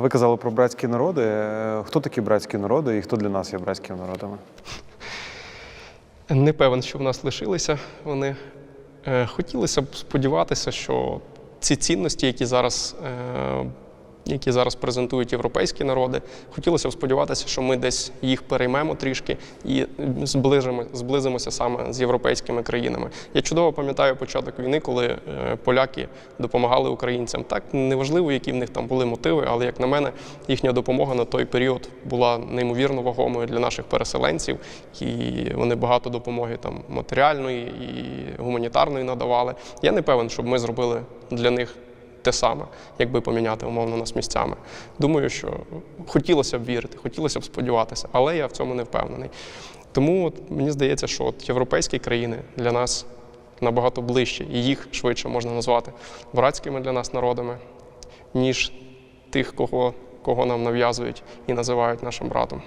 Ви казали про братські народи. Е, Хто такі братські народи і хто для нас є братськими народами? Не певен, що в нас лишилися вони. Е, Хотілося б сподіватися, що ці цінності, які зараз, е, які зараз презентують європейські народи, хотілося б сподіватися, що ми десь їх переймемо трішки і зближимо, зблизимося саме з європейськими країнами. Я чудово пам'ятаю початок війни, коли е, поляки допомагали українцям. Так неважливо, які в них там були мотиви, але як на мене, їхня допомога на той період була неймовірно вагомою для наших переселенців, і вони багато допомоги там матеріальної і гуманітарної надавали. Я не певен, щоб ми зробили для них те саме, якби поміняти умовно нас місцями. Думаю, що хотілося б вірити, хотілося б сподіватися, але я в цьому не впевнений. Тому от, мені здається, що от європейські країни для нас набагато ближче, і їх швидше можна назвати братськими для нас народами, ніж тих, кого, кого нам нав'язують і називають нашим братом.